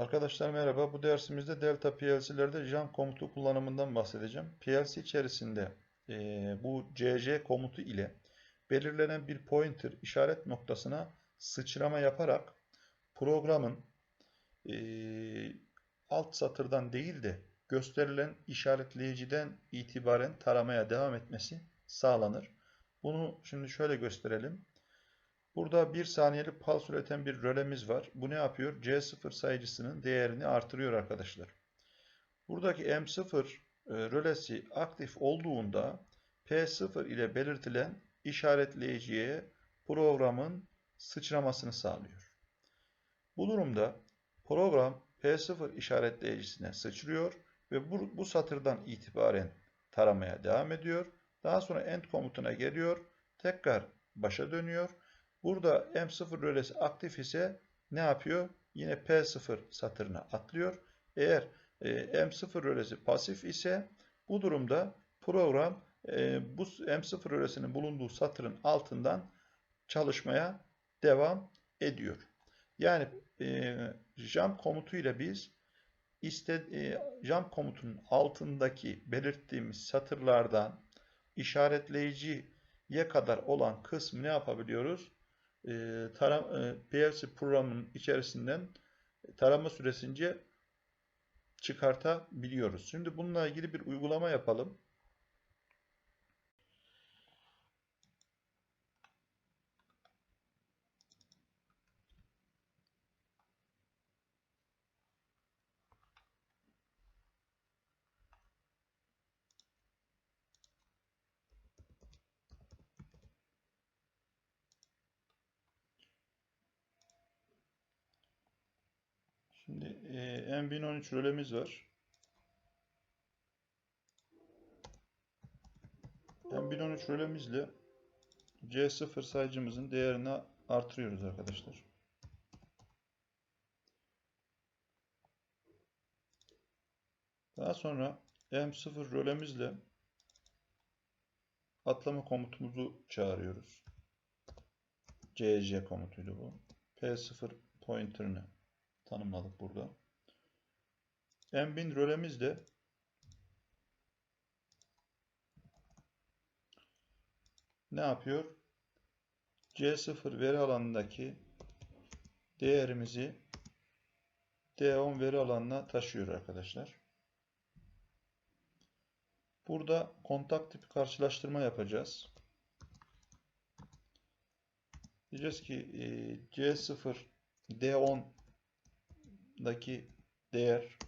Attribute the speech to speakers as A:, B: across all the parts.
A: Arkadaşlar merhaba. Bu dersimizde Delta PLC'lerde jump komutu kullanımından bahsedeceğim. PLC içerisinde eee, bu CC komutu ile belirlenen bir pointer işaret noktasına sıçrama yaparak programın eee, alt satırdan değil de gösterilen işaretleyiciden itibaren taramaya devam etmesi sağlanır. Bunu şimdi şöyle gösterelim. Burada 1 saniyelik pulse üreten bir rölemiz var. Bu ne yapıyor? C0 sayıcısının değerini artırıyor arkadaşlar. Buradaki M0 e, rölesi aktif olduğunda P0 ile belirtilen işaretleyiciye programın sıçramasını sağlıyor. Bu durumda program P0 işaretleyicisine sıçrıyor ve bu, bu satırdan itibaren taramaya devam ediyor. Daha sonra end komutuna geliyor. Tekrar başa dönüyor. Burada M0 rölesi aktif ise ne yapıyor? Yine P0 satırına atlıyor. Eğer e, M0 rölesi pasif ise bu durumda program e, bu M0 rölesinin bulunduğu satırın altından çalışmaya devam ediyor. Yani e, jump komutuyla biz iste, e, jump komutunun altındaki belirttiğimiz satırlardan işaretleyiciye kadar olan kısmı ne yapabiliyoruz? E, taram, e, PLC programının içerisinden tarama süresince çıkartabiliyoruz. Şimdi bununla ilgili bir uygulama yapalım. Şimdi e, M1013 rölemiz var. M1013 rölemizle C0 sayıcımızın değerini artırıyoruz arkadaşlar. Daha sonra M0 rölemizle atlama komutumuzu çağırıyoruz. CC komutuydu bu. P0 pointer'ını tanımladık burada. M1000 rölemizde ne yapıyor? C0 veri alanındaki değerimizi D10 veri alanına taşıyor arkadaşlar. Burada kontak tipi karşılaştırma yapacağız. Diyeceğiz ki C0 D10 daki değer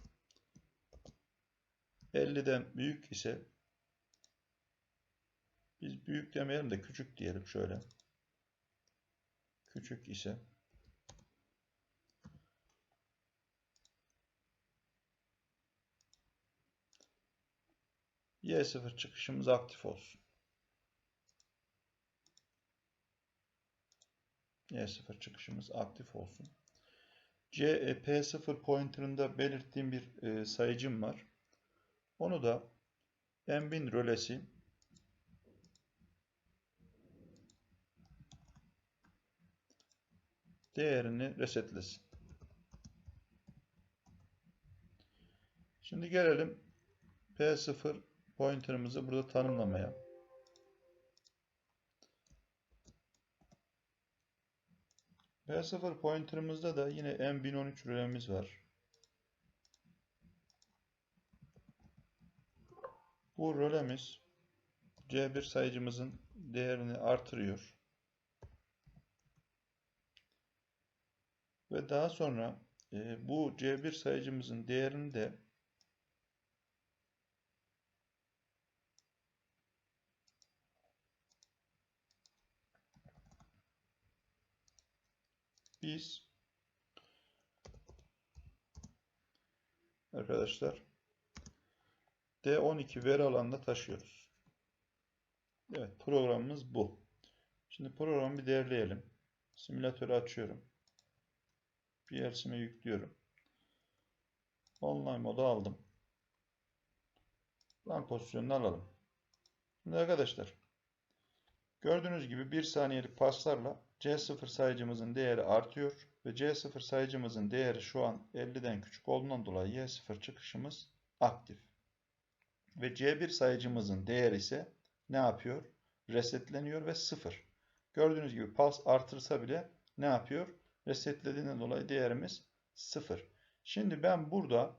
A: 50'den büyük ise biz büyük demeyelim de küçük diyelim şöyle. Küçük ise Y0 çıkışımız aktif olsun. Y0 çıkışımız aktif olsun. C, e, P0 pointer'ında belirttiğim bir e, sayıcım var. Onu da M1000 rölesi değerini resetlesin. Şimdi gelelim P0 pointer'ımızı burada tanımlamaya. P0 pointer'ımızda da yine M1013 rölemiz var. Bu rölemiz C1 sayıcımızın değerini artırıyor. Ve daha sonra e, bu C1 sayıcımızın değerini de biz arkadaşlar D12 veri alanında taşıyoruz. Evet programımız bu. Şimdi programı bir değerleyelim. Simülatörü açıyorum. PLC'me yüklüyorum. Online moda aldım. Run pozisyonunu alalım. Şimdi arkadaşlar gördüğünüz gibi 1 saniyelik paslarla C0 sayıcımızın değeri artıyor. ve C0 sayıcımızın değeri şu an 50'den küçük olduğundan dolayı Y0 çıkışımız aktif. Ve C1 sayıcımızın değeri ise ne yapıyor? Resetleniyor ve 0. Gördüğünüz gibi pulse artırsa bile ne yapıyor? Resetlediğinden dolayı değerimiz 0. Şimdi ben burada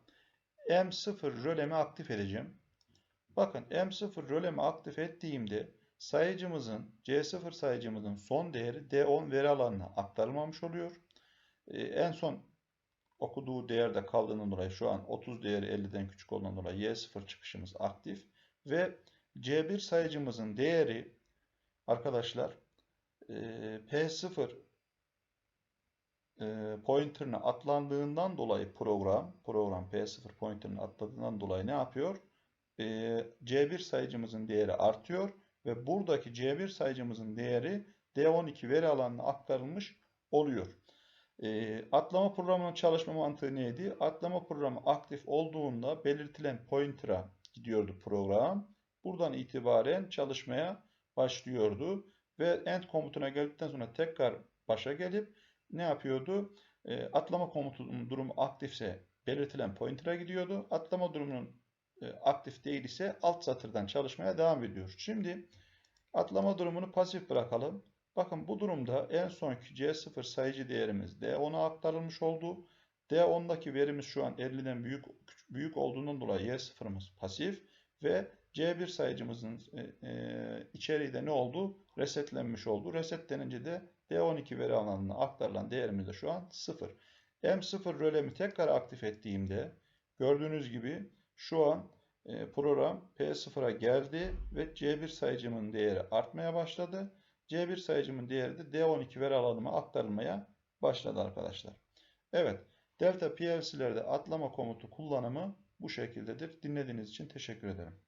A: M0 rölemi aktif edeceğim. Bakın M0 rölemi aktif ettiğimde sayıcımızın C0 sayıcımızın son değeri D10 veri alanına aktarılmamış oluyor. Ee, en son okuduğu değerde kaldığından dolayı şu an 30 değeri 50'den küçük olduğundan dolayı Y0 çıkışımız aktif ve C1 sayıcımızın değeri arkadaşlar e, P0 e, pointer'ına atlandığından dolayı program program P0 pointer'ına atladığından dolayı ne yapıyor? E, C1 sayıcımızın değeri artıyor ve buradaki C1 sayıcımızın değeri D12 veri alanına aktarılmış oluyor. E, atlama programının çalışma mantığı neydi? Atlama programı aktif olduğunda belirtilen pointer'a gidiyordu program. Buradan itibaren çalışmaya başlıyordu ve end komutuna geldikten sonra tekrar başa gelip ne yapıyordu? E, atlama komutunun durumu aktifse belirtilen pointer'a gidiyordu. Atlama durumunun aktif değil ise alt satırdan çalışmaya devam ediyor. Şimdi atlama durumunu pasif bırakalım. Bakın bu durumda en sonki C0 sayıcı değerimiz D10'a aktarılmış oldu. D10'daki verimiz şu an 50'den büyük büyük olduğundan dolayı Y0'ımız pasif ve C1 sayıcımızın e, e, içeriği de ne oldu? Resetlenmiş oldu. Resetlenince de D12 veri alanına aktarılan değerimiz de şu an 0. M0 rölemi tekrar aktif ettiğimde gördüğünüz gibi şu an e, program P0'a geldi ve C1 sayıcımın değeri artmaya başladı. C1 sayıcımın değeri de D12 veri alanıma aktarılmaya başladı arkadaşlar. Evet, Delta PLC'lerde atlama komutu kullanımı bu şekildedir. Dinlediğiniz için teşekkür ederim.